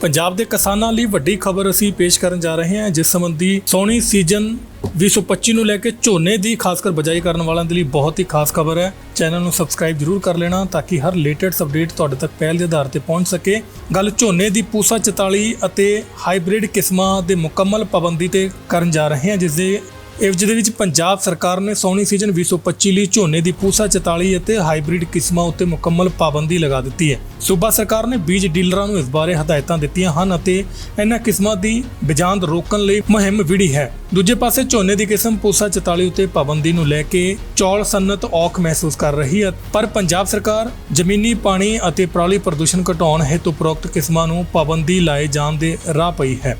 ਪੰਜਾਬ ਦੇ ਕਿਸਾਨਾਂ ਲਈ ਵੱਡੀ ਖਬਰ ਅਸੀਂ ਪੇਸ਼ ਕਰਨ ਜਾ ਰਹੇ ਹਾਂ, ਜਿਸ ਸੰਬੰਧੀ ਸੋਹਣੀ ਸੀਜ਼ਨ 2025 ਨੂੰ ਲੈ ਕੇ ਝੋਨੇ ਦੀ ਖਾਸ ਕਰ ਬਜਾਈ ਕਰਨ ਵਾਲਿਆਂ ਦੇ ਲਈ ਬਹੁਤ ਹੀ ਖਾਸ ਖਬਰ ਹੈ। ਚੈਨਲ ਨੂੰ ਸਬਸਕ੍ਰਾਈਬ ਜ਼ਰੂਰ ਕਰ ਲੈਣਾ ਤਾਂ ਕਿ ਹਰ ਲੇਟੈਸਟ ਅਪਡੇਟ ਤੁਹਾਡੇ ਤੱਕ ਪਹਿਲ ਦੇ ਆਧਾਰ ਤੇ ਪਹੁੰਚ ਸਕੇ। ਗੱਲ ਝੋਨੇ ਦੀ ਪੂਸਾ 44 ਅਤੇ ਹਾਈਬ੍ਰਿਡ ਕਿਸਮਾਂ ਦੇ ਮੁਕੰਮਲ ਪਾਬੰਦੀ ਤੇ ਕਰਨ ਜਾ ਰਹੇ ਹਾਂ ਜਿਸ ਦੇ ਇਹ ਜਿਹਦੇ ਵਿੱਚ ਪੰਜਾਬ ਸਰਕਾਰ ਨੇ ਸੌਣੀ ਸੀਜ਼ਨ 2025 ਲਈ ਝੋਨੇ ਦੀ ਪੂਸਾ 44 ਅਤੇ ਹਾਈਬ੍ਰਿਡ ਕਿਸਮਾਂ ਉੱਤੇ ਮੁਕੰਮਲ ਪਾਬੰਦੀ ਲਗਾ ਦਿੱਤੀ ਹੈ। ਸੂਬਾ ਸਰਕਾਰ ਨੇ ਬੀਜ ਡੀਲਰਾਂ ਨੂੰ ਇਸ ਬਾਰੇ ਹਦਾਇਤਾਂ ਦਿੱਤੀਆਂ ਹਨ ਅਤੇ ਇਹਨਾਂ ਕਿਸਮਾਂ ਦੀ ਬਿਜਾਂਦ ਰੋਕਣ ਲਈ ਮੁਹਿੰਮ ਵਿੜੀ ਹੈ। ਦੂਜੇ ਪਾਸੇ ਝੋਨੇ ਦੀ ਕਿਸਮ ਪੂਸਾ 44 ਉੱਤੇ ਪਾਬੰਦੀ ਨੂੰ ਲੈ ਕੇ ਚੌਲ ਸਨਅਤ ਔਖ ਮਹਿਸੂਸ ਕਰ ਰਹੀ ਹੈ, ਪਰ ਪੰਜਾਬ ਸਰਕਾਰ ਜ਼ਮੀਨੀ ਪਾਣੀ ਅਤੇ ਪਰਾਲੀ ਪ੍ਰਦੂਸ਼ਣ ਘਟਾਉਣ ਹੈਤੂ ਉਪਰੋਕਤ ਕਿਸਮਾਂ ਨੂੰ ਪਾਬੰਦੀ ਲਾਏ ਜਾਣ ਦੇ ਰਾਹ ਪਈ ਹੈ।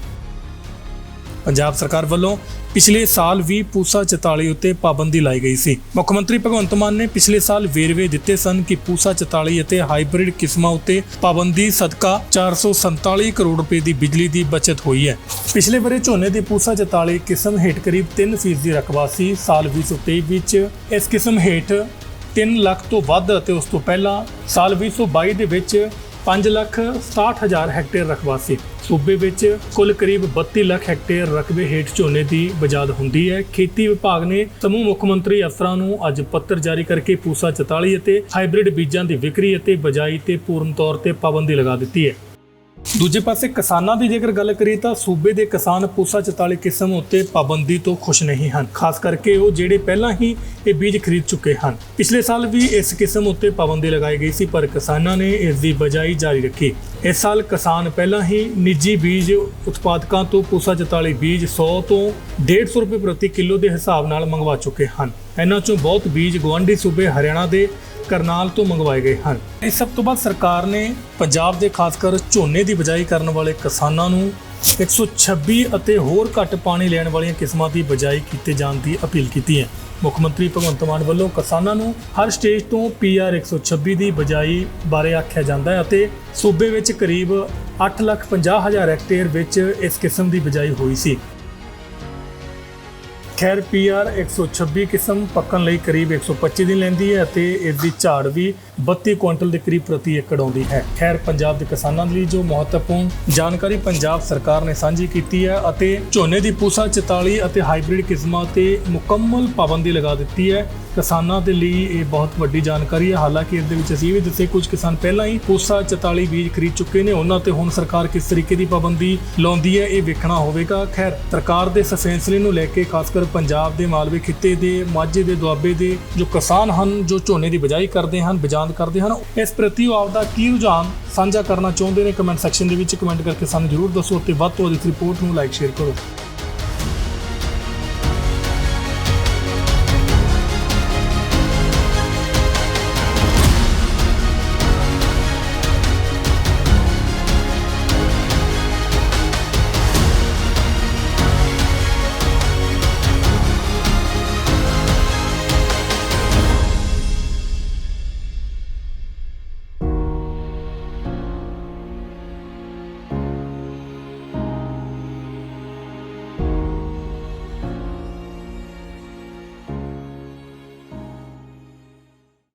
ਪੰਜਾਬ ਸਰਕਾਰ ਵੱਲੋਂ ਪਿਛਲੇ ਸਾਲ ਵੀ ਪੂਸਾ 44 ਉੱਤੇ ਪਾਬੰਦੀ ਲਾਈ ਗਈ ਸੀ। ਮੁੱਖ ਮੰਤਰੀ ਭਗਵੰਤ ਮਾਨ ਨੇ ਪਿਛਲੇ ਸਾਲ ਵੇਰਵੇ ਦਿੱਤੇ ਸਨ ਕਿ ਪੂਸਾ 44 ਅਤੇ ਹਾਈਬ੍ਰਿਡ ਕਿਸਮਾਂ ਉੱਤੇ ਪਾਬੰਦੀ ਸਦਕਾ 447 ਕਰੋੜ ਰੁਪਏ ਦੀ ਬਿਜਲੀ ਦੀ ਬਚਤ ਹੋਈ ਹੈ। ਪਿਛਲੇ ਬਰੇ ਝੋਨੇ ਦੀ ਪੂਸਾ 44 ਕਿਸਮ ਹੇਠ ਕਰੀਬ 3% ਦੀ ਰਕਬਾ ਸੀ ਸਾਲ 2023 ਵਿੱਚ ਇਸ ਕਿਸਮ ਹੇਠ 3 ਲੱਖ ਤੋਂ ਵੱਧ ਅਤੇ ਉਸ ਤੋਂ ਪਹਿਲਾਂ ਸਾਲ 2022 ਦੇ ਵਿੱਚ 5 ਲੱਖ 67 ਹਜ਼ਾਰ ਹੈਕਟੇਅਰ ਰਕਬਾ ਸੀ ਸੂਬੇ ਵਿੱਚ ਕੁੱਲ ਕਰੀਬ 32 ਲੱਖ ਹੈਕਟੇਅਰ ਰਕਬੇ ਹੇਠ ਝੋਨੇ ਦੀ ਬਜਾਦ ਹੁੰਦੀ ਹੈ। ਖੇਤੀ ਵਿਭਾਗ ਨੇ ਸਮੂਹ ਮੁੱਖ ਮੰਤਰੀ ਅਫਸਰਾਂ ਨੂੰ ਅੱਜ ਪੱਤਰ ਜਾਰੀ ਕਰਕੇ ਪੂਸਾ 44 ਅਤੇ ਹਾਈਬ੍ਰਿਡ ਬੀਜਾਂ ਦੀ ਵਿਕਰੀ ਅਤੇ ਬਜਾਈ ਤੇ ਪੂਰਨ ਤੌਰ ਤੇ ਪਾਬੰਦੀ ਲਗਾ ਦਿੱਤੀ ਹੈ। ਦੂਜੇ ਪਾਸੇ ਕਿਸਾਨਾਂ ਦੀ ਜੇਕਰ ਗੱਲ ਕਰੀਏ ਤਾਂ ਸੂਬੇ ਦੇ ਕਿਸਾਨ ਪੂਸਾ 44 ਕਿਸਮ ਉੱਤੇ ਪਾਬੰਦੀ ਤੋਂ ਖੁਸ਼ ਨਹੀਂ ਹਨ। ਖਾਸ ਕਰਕੇ ਉਹ ਜਿਹੜੇ ਪਹਿਲਾਂ ਹੀ ਇਹ ਬੀਜ ਖਰੀਦ ਚੁੱਕੇ ਹਨ। ਪਿਛਲੇ ਸਾਲ ਵੀ ਇਸ ਕਿਸਮ ਉੱਤੇ ਪਾਬੰਦੀ ਲਗਾਈ ਗਈ ਸੀ, ਪਰ ਕਿਸਾਨਾਂ ਨੇ ਇਸ ਦੀ ਬਜਾਈ ਜਾਰੀ ਰੱਖੀ। ਇਸ ਸਾਲ ਕਿਸਾਨ ਪਹਿਲਾਂ ਹੀ ਨਿੱਜੀ ਬੀਜ ਉਤਪਾਦਕਾਂ ਤੋਂ ਪੂਸਾ 44 ਬੀਜ 100 ਤੋਂ 150 ਰੁਪਏ ਪ੍ਰਤੀ ਕਿਲੋ ਦੇ ਹਿਸਾਬ ਨਾਲ ਮੰਗਵਾ ਚੁੱਕੇ ਹਨ। ਇਹਨਾਂ ਚੋਂ ਬਹੁਤ ਬੀਜ ਗਵਾਂਢੀ ਸੂਬੇ ਹਰਿਆਣਾ ਦੇ ਕਰਨਾਲ ਤੋਂ ਮੰਗਵਾਏ ਗਏ ਹਨ। ਇਸ ਸਭ ਤੋਂ ਬਾਅਦ ਸਰਕਾਰ ਨੇ ਪੰਜਾਬ ਦੇ ਖਾਸ ਕਰ ਝੋਨੇ ਦੀ ਬਜਾਈ ਕਰਨ ਵਾਲੇ ਕਿਸਾਨਾਂ ਨੂੰ 126 ਅਤੇ ਹੋਰ ਘੱਟ ਪਾਣੀ ਲੈਣ ਵਾਲੀਆਂ ਕਿਸਮਾਂ ਦੀ ਬਜਾਈ ਕੀਤੇ ਜਾਣ ਦੀ ਅਪੀਲ ਕੀਤੀ ਹੈ। ਮੁੱਖ ਮੰਤਰੀ ਭਗਵੰਤ ਮਾਨ ਵੱਲੋਂ ਕਿਸਾਨਾਂ ਨੂੰ ਹਰ ਸਟੇਜ ਤੋਂ ਪੀਆਰ 126 ਦੀ ਬਜਾਈ ਬਾਰੇ ਆਖਿਆ ਜਾਂਦਾ ਹੈ ਅਤੇ ਸੂਬੇ ਵਿੱਚ ਕਰੀਬ 8 ਲੱਖ 50 ਹਜ਼ਾਰ ਹੈਕਟੇਅਰ ਵਿੱਚ ਇਸ ਕਿਸਮ ਦੀ ਬਜਾਈ ਹੋਈ ਸੀ। ਖੈਰ ਪੀਆਰ 126 ਕਿਸਮ ਪੱਕਣ ਲਈ ਕਰੀਬ 125 ਦਿਨ ਲੈਂਦੀ ਹੈ ਅਤੇ ਇਸ ਦੀ ਝਾੜ ਵੀ 32 ਕੁਇੰਟਲ ਦੇ ਕਰੀਬ ਪ੍ਰਤੀ ਏਕੜ ਆਉਂਦੀ ਹੈ। ਖੈਰ, ਪੰਜਾਬ ਦੇ ਕਿਸਾਨਾਂ ਲਈ ਜੋ ਮਹੱਤਵਪੂਰਨ ਜਾਣਕਾਰੀ ਪੰਜਾਬ ਸਰਕਾਰ ਨੇ ਸਾਂਝੀ ਕੀਤੀ ਹੈ ਅਤੇ ਝੋਨੇ ਦੀ ਪੂਸਾ 44 ਅਤੇ ਹਾਈਬ੍ਰਿਡ ਕਿਸਮਾਂ ਤੇ ਮੁਕੰਮਲ ਪਾਬੰਦੀ ਲਗਾ ਦਿੱਤੀ ਹੈ। ਕਿਸਾਨਾਂ ਦੇ ਲਈ ਇਹ ਬਹੁਤ ਵੱਡੀ ਜਾਣਕਾਰੀ ਹੈ। ਹਾਲਾਂਕਿ ਇਸ ਦੇ ਵਿੱਚ ਅਸੀਂ ਵੀ ਦੱਸੇ, ਕੁਝ ਕਿਸਾਨ ਪਹਿਲਾਂ ਹੀ ਪੂਸਾ 44 ਬੀਜ ਖਰੀਦ ਚੁੱਕੇ ਨੇ, ਉਹਨਾਂ ਤੇ ਹੁਣ ਸਰਕਾਰ ਕਿਸ ਤਰੀਕੇ ਦੀ ਪਾਬੰਦੀ ਲਾਉਂਦੀ ਹੈ, ਇਹ ਵੇਖਣਾ ਹੋਵੇਗਾ। ਖੈਰ, ਸਰਕਾਰ ਦੇ ਇਸ ਫੈਸਲੇ ਨੂੰ ਲੈ ਕੇ ਖਾਸ ਕਰ ਪੰਜਾਬ ਦੇ ਮਾਲਵੇ ਖਿੱਤੇ ਦੇ, ਮਾਝੇ ਦੇ ਦੁਆਬੇ ਦੇ ਜੋ ਕਿਸਾਨ ਹਨ, ਜੋ ਝੋਨੇ ਦੀ ਬਜਾਈ ਕਰਦੇ ਹਨ ਬਿਜਾਂਦ ਕਰਦੇ ਹਨ, ਇਸ ਪ੍ਰਤੀ ਉਹ ਆਪਦਾ ਕੀ ਰੁਝਾਨ ਸਾਂਝਾ ਕਰਨਾ ਚਾਹੁੰਦੇ ਨੇ? ਕਮੈਂਟ ਸੈਕਸ਼ਨ ਦੇ ਵਿੱਚ ਕਮੈਂਟ ਕਰਕੇ ਸਾਨੂੰ ਜਰੂਰ ਦੱਸੋ ਅਤੇ ਵੱਧ ਤੋਂ ਵੱਧ ਇਸ ਰਿਪੋਰਟ ਨੂੰ ਲਾਈਕ ਸ਼ੇਅਰ ਕਰੋ।